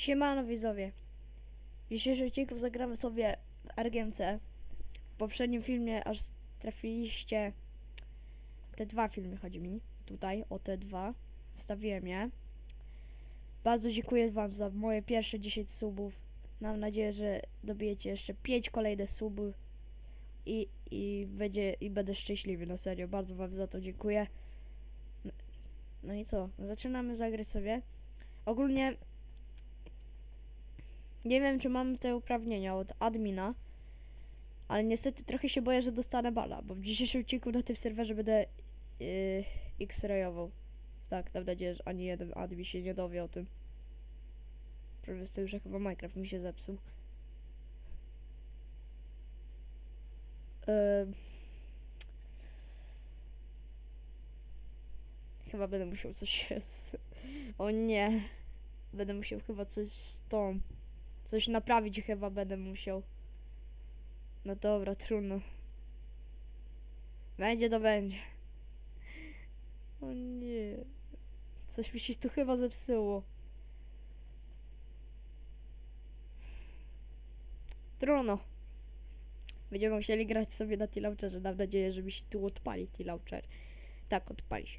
Siemano widzowie. W dzisiejszym odcinku zagramy sobie RGMC. W poprzednim filmie aż trafiliście te dwa filmy chodzi mi. Tutaj o te dwa. Wstawiłem je. Bardzo dziękuję wam za moje pierwsze 10 subów. Mam nadzieję, że dobijecie jeszcze 5 kolejne suby i, i, będzie, i będę szczęśliwy, na serio. Bardzo wam za to dziękuję. No- No i co? Zaczynamy zagrać sobie. Ogólnie nie wiem, czy mam te uprawnienia od admina, ale niestety trochę się boję, że dostanę bala, bo w dzisiejszym odcinku na tym serwerze będę yy, x-rayował. Tak, mam nadzieję, że ani jeden admin się nie dowie o tym. Problem z tym, że chyba Minecraft mi się zepsuł. Ym. Chyba będę musiał coś. O nie. Będę musiał chyba coś z tą... Coś naprawić chyba będę musiał. No dobra, trudno. Będzie to będzie. O nie. Coś mi się tu chyba zepsuło. Trudno. Będziemy musieli grać sobie na T-Launcherze. Mam nadzieję, że mi się tu odpali T-Launcher. Tak, odpali się.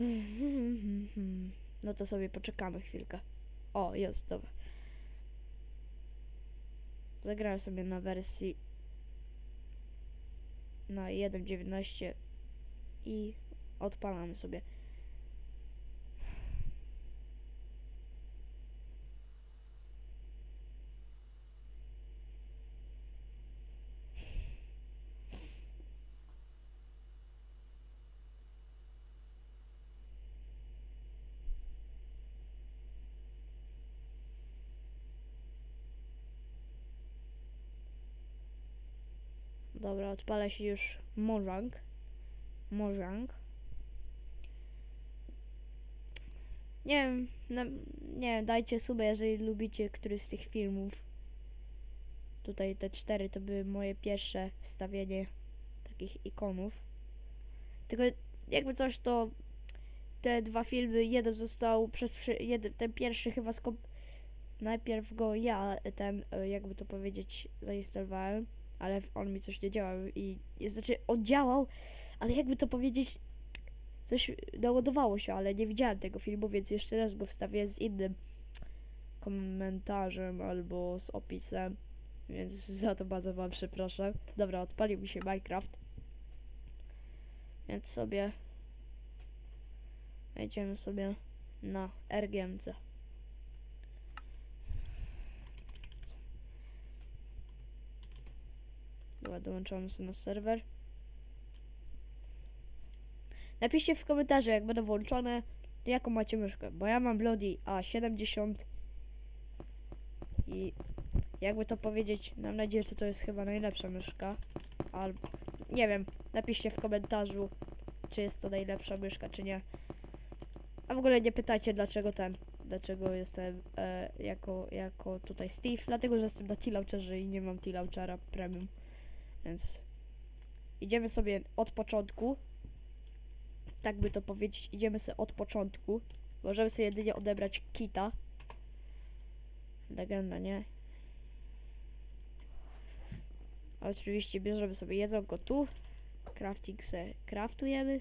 No to sobie poczekamy chwilkę. O, jest, dobra. Zagrałem sobie na wersji na 1.19 i odpalamy sobie. Dobra, odpala się już Mojang. Mojang. Nie wiem, nie wiem, dajcie suba, jeżeli lubicie któryś z tych filmów. Tutaj te cztery to były moje pierwsze wstawienie takich ikonów. Tylko jakby coś to te dwa filmy, jeden został przez jeden, ten pierwszy chyba skop... Najpierw go ja, ten, e, jakby to powiedzieć, zainstalowałem ale on mi coś nie działał i znaczy on działał, ale jakby to powiedzieć, coś naładowało się, ale nie widziałem tego filmu, więc jeszcze raz go wstawię z innym komentarzem albo z opisem, więc za to bardzo wam przepraszam. Dobra, odpalił mi się Minecraft, więc sobie wejdziemy sobie na RGMC. Dobra, dołączamy sobie na serwer. Napiszcie w komentarzu, jak będą włączone, jaką macie myszkę, bo ja mam Bloody A70 i jakby to powiedzieć, mam nadzieję, że to jest chyba najlepsza myszka, albo nie wiem, napiszcie w komentarzu, czy jest to najlepsza myszka, czy nie. A w ogóle nie pytajcie, dlaczego ten, dlaczego jestem e, jako, jako tutaj Steve, dlatego, że jestem na T-Launcherze i nie mam T-Launchera Premium. Więc idziemy sobie od początku. Tak by to powiedzieć, idziemy sobie od początku. Możemy sobie jedynie odebrać kita. Legenda, nie? A oczywiście bierzemy sobie jedzonko tu. Crafting se craftujemy.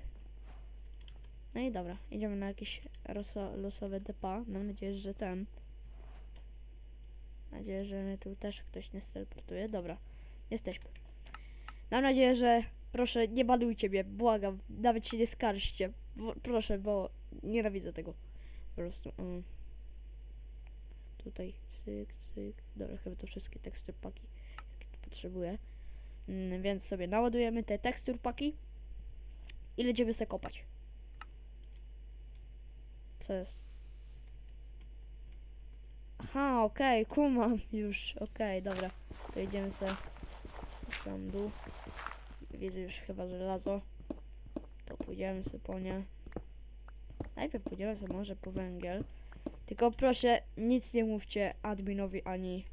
No i dobra, idziemy na jakieś losowe depa. Mam nadzieję, że ten. Mam nadzieję, że mnie tu też ktoś nie steleportuje. Dobra, jesteśmy. Mam nadzieję, że proszę nie banujcie mnie, błagam, nawet się nie skarżcie. Bo, proszę, bo nienawidzę tego. Po prostu. Mm. Tutaj cyk, cyk. Dobra, chyba to wszystkie tekstur paki, jakie tu potrzebuję. Mm, więc sobie naładujemy te tekstur paki i lecimy se kopać. Co jest? Aha, okej, kumam już. Okej, dobra. To idziemy se sandu. Widzę już chyba żelazo. To pójdziemy sobie po nie. Najpierw pójdziemy sobie może po węgiel. Tylko proszę, nic nie mówcie adminowi ani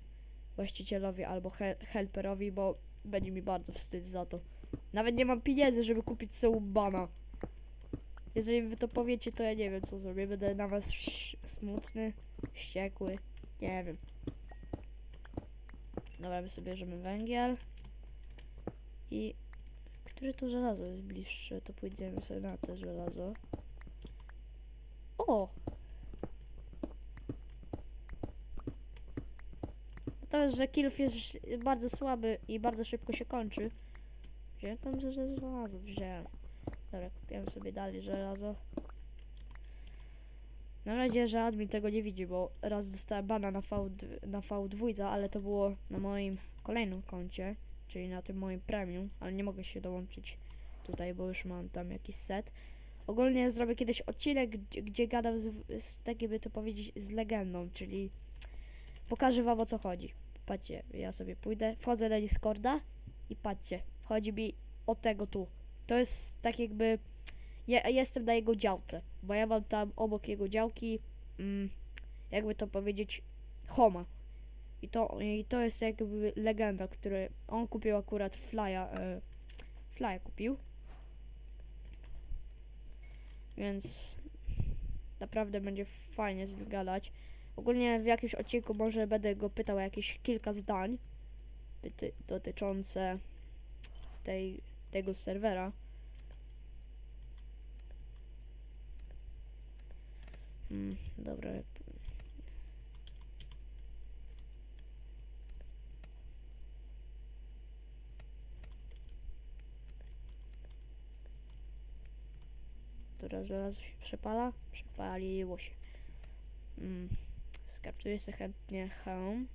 właścicielowi albo he helperowi, bo będzie mi bardzo wstyd za to. Nawet nie mam pieniędzy, żeby kupić sobie bana. Jeżeli wy to powiecie, to ja nie wiem co zrobię. Będę na was smutny, wściekły. Nie wiem. Dobra, my sobie bierzemy węgiel. I... Które tu żelazo jest bliższe? To pójdziemy sobie na te żelazo. O! To że kilf jest bardzo słaby i bardzo szybko się kończy. Wziąłem tam że żelazo, wziąłem. Dobra, kupiłem sobie dalej żelazo. Mam nadzieję, że admin tego nie widzi, bo raz dostałem bana na, v, na V2, ale to było na moim kolejnym koncie, czyli na tym moim premium, ale nie mogę się dołączyć tutaj, bo już mam tam jakiś set. Ogólnie zrobię kiedyś odcinek, gdzie, gdzie gadam z, z tak jakby to powiedzieć, z legendą, czyli pokażę wam o co chodzi. Patrzcie, ja sobie pójdę, wchodzę na Discorda i patrzcie, wchodzi mi od tego tu. To jest tak jakby, ja jestem na jego działce, bo ja mam tam obok jego działki, mm, jakby to powiedzieć, Homa. I to, I to jest jakby legenda, który on kupił akurat Flya, e, Flya kupił. Więc naprawdę będzie fajnie z nim gadać. Ogólnie w jakimś odcinku może będę go pytał o jakieś kilka zdań dotyczące tej, tego serwera. Hmm, dobra. Dobra, żelazo się przepala? Przepaliło się. Mm. Skraftuję sobie chętnie hełm.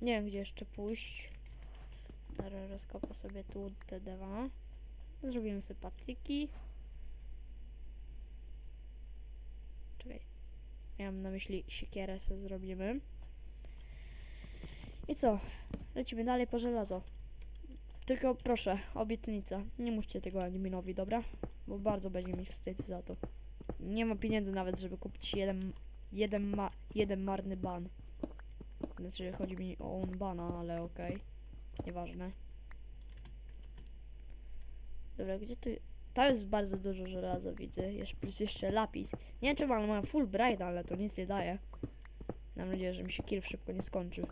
Nie wiem, gdzie jeszcze pójść. Dobra, rozkopię sobie tu te dwa. Zrobimy sobie patyki. Czekaj. Miałem na myśli siekierę sobie zrobimy. I co? Lecimy dalej po żelazo. Tylko proszę, obietnica. Nie mówcie tego adminowi, dobra? Bo bardzo będzie mi wstyd za to. Nie ma pieniędzy nawet, żeby kupić jeden, jeden, ma, jeden marny ban. Znaczy, chodzi mi o on bana, ale okej. Nieważne. Dobra, gdzie tu... To jest bardzo dużo żelaza, widzę. Jeszcze, plus jeszcze lapis. Nie wiem, czy mam, mam full bright, ale to nic nie daje. Mam nadzieję, że mi się kill szybko nie skończy.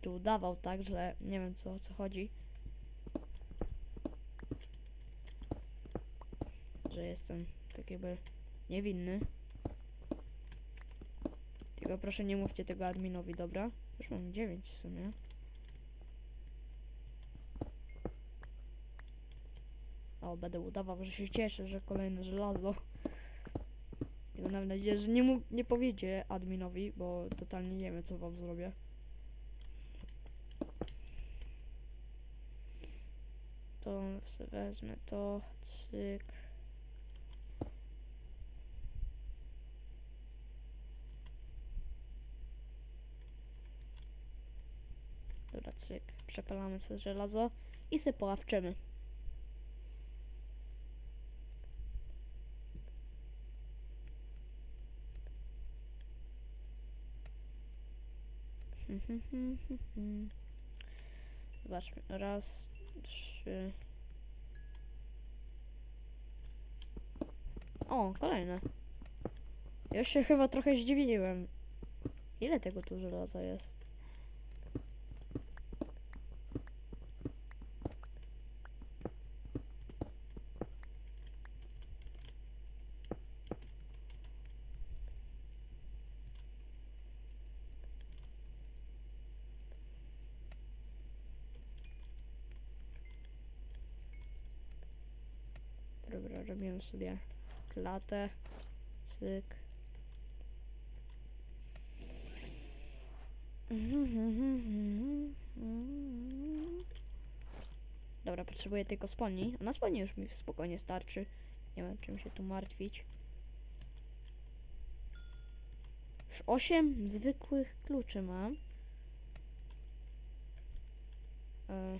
Tu udawał tak, że nie wiem co, o co chodzi. Że jestem tak jakby niewinny. Tylko proszę nie mówcie tego adminowi, dobra? Już mam 9 w sumie. O, będę udawał, że się cieszę, że kolejne żelazo. Mam nadzieję, że nie, mu, nie powiedzie adminowi, bo totalnie nie wiem, co wam zrobię. To wezmę to, cyk. Dobra, cyk. Przepalamy sobie żelazo i sobie poławczymy. Zobaczmy. Raz, trzy. O, kolejne. Już się chyba trochę zdziwiłem. Ile tego tu żelaza jest? Robimy sobie klatę. Cyk. Dobra, potrzebuję tylko spodni. A na spodni już mi spokojnie starczy. Nie mam czym się tu martwić. Już 8 zwykłych kluczy mam. E.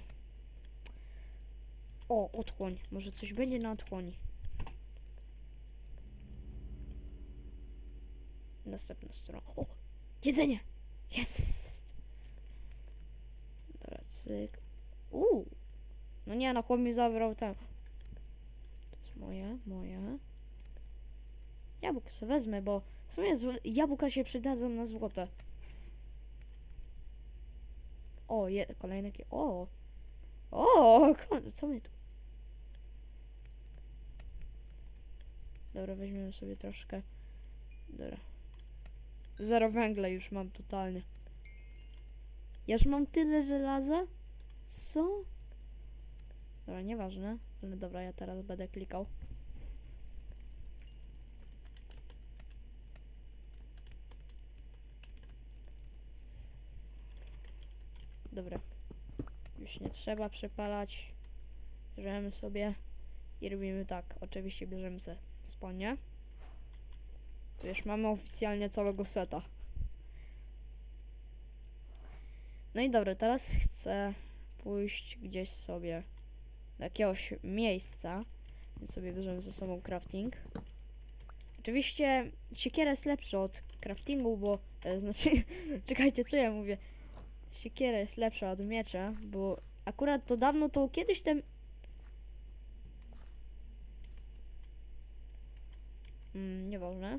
O, otchłoń. Może coś będzie na otchłoni. Następna strona. O! Jedzenie! Jest! Dobra, cyk. Uuu! No nie, no chłop mi zabrał ten. To jest moje, moje. Jabłko sobie wezmę, bo w sumie jabłka się przydadzą na złote. O, je, kolejne. O! O! Co my tu? Dobra, weźmiemy sobie troszkę. Dobra. Zero węgla już mam totalnie. Ja już mam tyle żelaza? Co? Dobra, nieważne. Ale dobra, ja teraz będę klikał. Dobra. Już nie trzeba przepalać. Bierzemy sobie i robimy tak. Oczywiście bierzemy sobie spodnie. Już mamy oficjalnie całego seta. No i dobra, teraz chcę pójść gdzieś sobie do jakiegoś miejsca. Więc sobie bierzemy ze sobą crafting. Oczywiście siekiera jest lepsza od craftingu, bo e, znaczy, czekajcie, co ja mówię. Siekiera jest lepsza od miecza, bo akurat to dawno to kiedyś ten Mm, nieważne.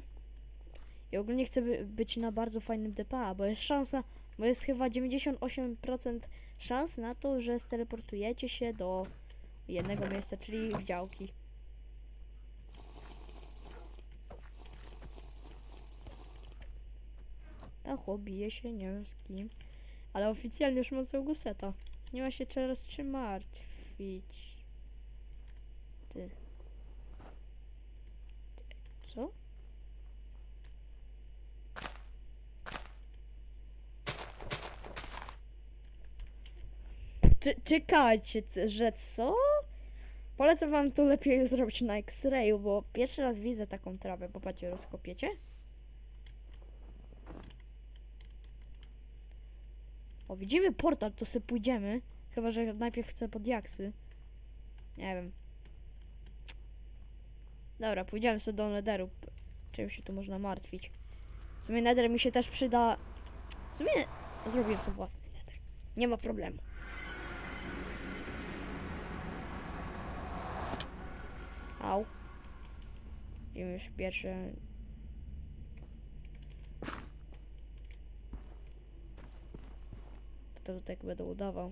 I ogólnie chcę by, być na bardzo fajnym DPA, bo jest szansa, bo jest chyba 98% szans na to, że steleportujecie się do jednego miejsca, czyli w działki. A chłop się, nie wiem z kim. Ale oficjalnie już mam całego seta. Nie ma się teraz czym martwić. Ty. Co? Czekajcie, że co? Polecam wam to lepiej zrobić na X-rayu, bo pierwszy raz widzę taką trawę. Popatrzcie, rozkopiecie? O, widzimy portal, to sobie pójdziemy. Chyba, że najpierw chcę pod jaksy. Nie wiem. Dobra, pójdziemy sobie do Netheru. Czym się tu można martwić? W sumie Nether mi się też przyda. W sumie zrobię sobie własny Nether. Nie ma problemu. Au. I już pierwsze. To tak będę udawał.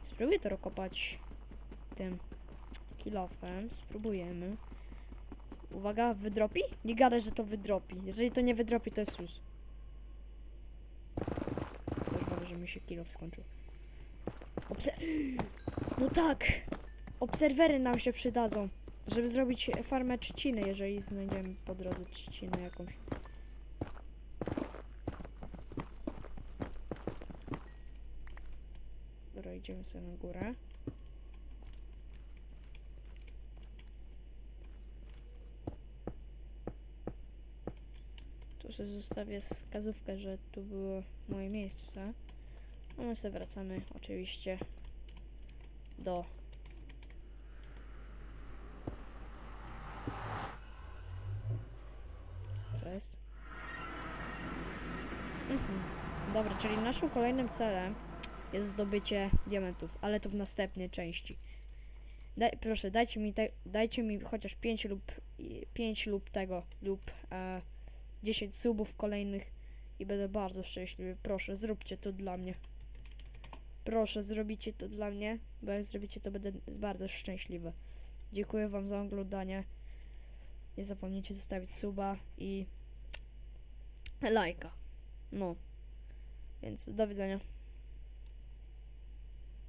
Spróbuję to rozkopać tym kilofem. Spróbujemy. Uwaga, wydropi? Nie gadaj, że to wydropi. Jeżeli to nie wydropi, to jest sus. Też uwaga, że mi się kilof skończył. Obse no tak! Obserwery nam się przydadzą, żeby zrobić farmę trzciny, jeżeli znajdziemy po drodze trzcinę jakąś. Dobra, idziemy sobie na górę. Tu sobie zostawię wskazówkę, że tu było moje miejsce. A my sobie wracamy oczywiście do Co jest? Mhm. Dobra, czyli naszym kolejnym celem jest zdobycie diamentów, ale to w następnej części. Daj, proszę, dajcie mi, te, dajcie mi chociaż 5 lub 5 lub tego, lub e, 10 subów kolejnych i będę bardzo szczęśliwy. Proszę, zróbcie to dla mnie. Proszę, zrobicie to dla mnie, bo jak zrobicie to będę bardzo szczęśliwy. Dziękuję wam za oglądanie. Nie zapomnijcie zostawić suba i lajka. No. Więc do widzenia.